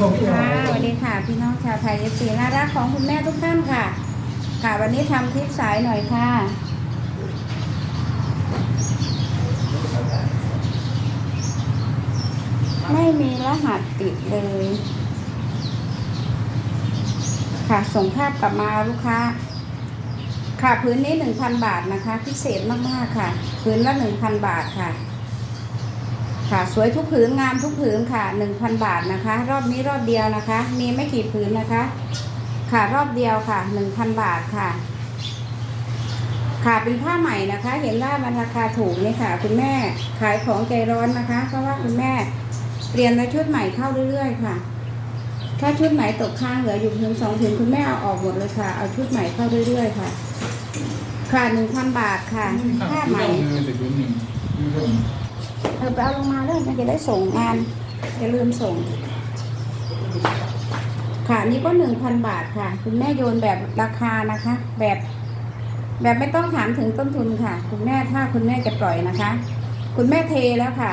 ส่งที่ไหนค่ะสวัสดีค่ะ พี่น้องชาวไทยเอฟซีน่ารักของคุณแม่ทุกท่านค่ะ ค่ะวันนี้ทำคลิปสายหน่อยค่ะ ไม่มีรหัสติดเลย ค่ะส่งภาพกลับมาลูกค้า ค่ะพื้นนี้หนึ่งพันบาทนะคะ พิเศษมากๆค่ะ พื้นละหนึ่งพันบาทค่ะ ค่ะสวยทุกผืนงามทุกผืนค่ะหนึ่งพันบาทนะคะ รอบนี้รอบเดียวนะคะ มีไม่กี่ผืนนะคะ ค่ะรอบเดียวค่ะหนึ่งพันบาทค่ะ ค่ะเป็นผ้าใหม่นะคะ เห็นว่ามันราคาถูกนี่ค่ะ คุณแม่ขายของใจร้อนนะคะ เพราะว่าคุณแม่เปลี่ยนในชุดใหม่เข้าเรื่อยๆค่ะ ถ้าชุดไหนตกค้างเหลืออยู่เพียงสองผืนคุณแม่เอาออกหมดเลยค่ะเอาชุดใหม่เข้าเรื่อยๆค่ะ ค่ะหนึ่งพันบาทค่ะผ้าใหม่ เออไปเอาลงมาเลยมันจะได้ส่งงานอย่าลืมส่ง ค่ะนนี่ก็หนึ่งพันบาทค่ะ คุณแม่โยนแบบราคานะคะ แบบ แบบไม่ต้องถามถึงต้นทุนค่ะ คุณแม่ถ้าคุณแม่จะปล่อยนะคะ คุณแม่เทแล้วค่ะ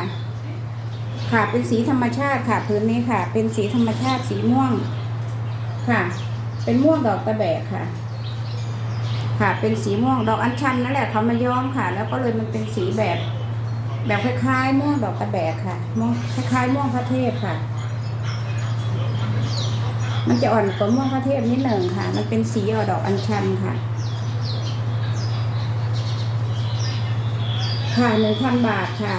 ค่ะเป็นสีธรรมชาติค่ะพื้นนี้ค่ะ เป็นสีธรรมชาติสีม่วงค่ะ เป็นม่วงดอกตะแบกค่ะค่ะเป็นสีม่วงดอกอัญชันนั่นแหละเขามาย้อมค่ะ แล้วก็เลยมันเป็นสีแบบ แบบคล้ายๆม่วงดอกตะแบกค่ะม่วงคล้ายๆม่วงพระเทพค่ะ มันจะอ่อนกว่าม่วงพระเทพนิดหนึ่งค่ะ มันเป็นสีออกดอกอัญชันค่ะ ค่ะหนึ่งพันบาทค่ะ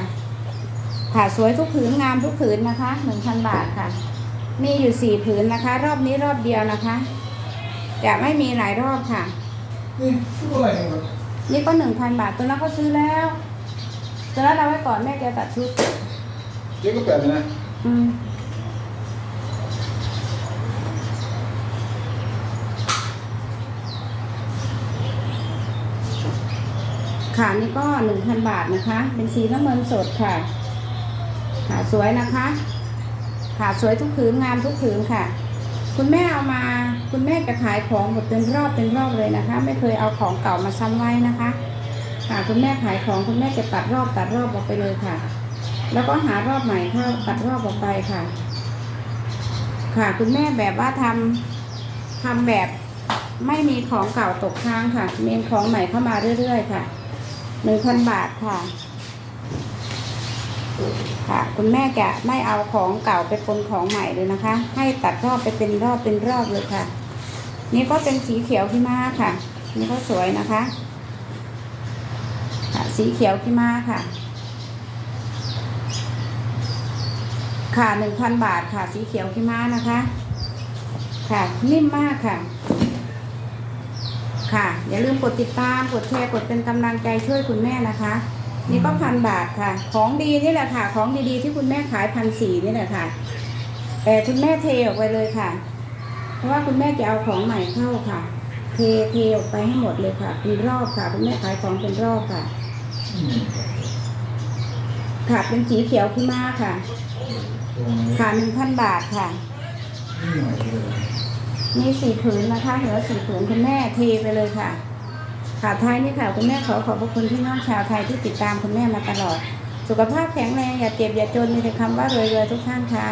ค่ะสวยทุกผืนงามทุกผืนนะคะหนึ่งพันบาทค่ะ มีอยู่สี่ผืนนะคะ รอบนี้รอบเดียวนะคะจะไม่มีหลายรอบค่ะ นี่ชื่ออะไรครับนี่ก็หนึ่งพันบาทตัวนั้นเขาซื้อแล้ว ตัวนั้นเราไว้ก่อนแม่แกตัดชุด เจ๊ก็แปลกเลยนะอืมค่ะนี่ก็หนึ่งพันบาทนะคะ เป็นสีน้ำเงินสดค่ะค่ะสวยนะคะค่ะสวยทุกผืนงามทุกผืนค่ะ คุณแม่เอามา คุณแม่จะขายของหมดเป็นรอบเป็นรอบเลยนะคะ ไม่เคยเอาของเก่ามาซ้ำไว้นะคะ ค่ะคุณแม่ขายของคุณแม่จะตัดรอบตัดรอบออกไปเลยค่ะ แล้วก็หารอบใหม่เข้าตัดรอบออกไปค่ะ ค่ะคุณแม่แบบว่าทำทำแบบไม่มีของเก่าตกค้างค่ะ มีของใหม่เข้ามาเรื่อยๆค่ะหนึ่งพันบาทค่ะ ค่ะ คุณแม่จะไม่เอาของเก่าไปปนของใหม่เลยนะคะ ให้ตัดรอบไปเป็นรอบเป็นรอบเลยค่ะ นี่ก็เป็นสีเขียวขี้ม้าค่ะ นี่ก็สวยนะคะ ค่ะ สีเขียวขี้ม้าค่ะ ค่ะหนึ่งพันบาทค่ะ สีเขียวขี้ม้านะคะ ค่ะ นิ่มมากค่ะ ค่ะ อย่าลืมกดติดตาม กดแชร์ กดเป็นกำลังใจช่วยคุณแม่นะคะ นี่ก็พันบาทค่ะ ของดีนี่แหละค่ะ ของดีๆที่คุณแม่ขายพันสี่นี่แหละค่ะ แต่คุณแม่เทออกไปเลยค่ะ เพราะว่าคุณแม่จะเอาของใหม่เข้าค่ะเทเทออกไปให้หมดเลยค่ะเป็นรอบค่ะคุณแม่ขายของเป็นรอบค่ะ อืมค่ะเป็นสีเขียวขี้ม้าค่ะตรงนี้ค่ะหนึ่งพันบาทค่ะนี่หน่อยเลยมีสี่ผืนนะคะเหลือสี่ผืนคุณแม่เทไปเลยค่ะค่ะท้ายนี่ค่ะคุณแม่ขอขอบพระคุณพี่น้องชาวไทยที่ติดตามคุณแม่มาตลอด สุขภาพแข็งแรงอย่าเจ็บอย่าจนมีแต่คำว่ารวยๆทุกท่านค่ะ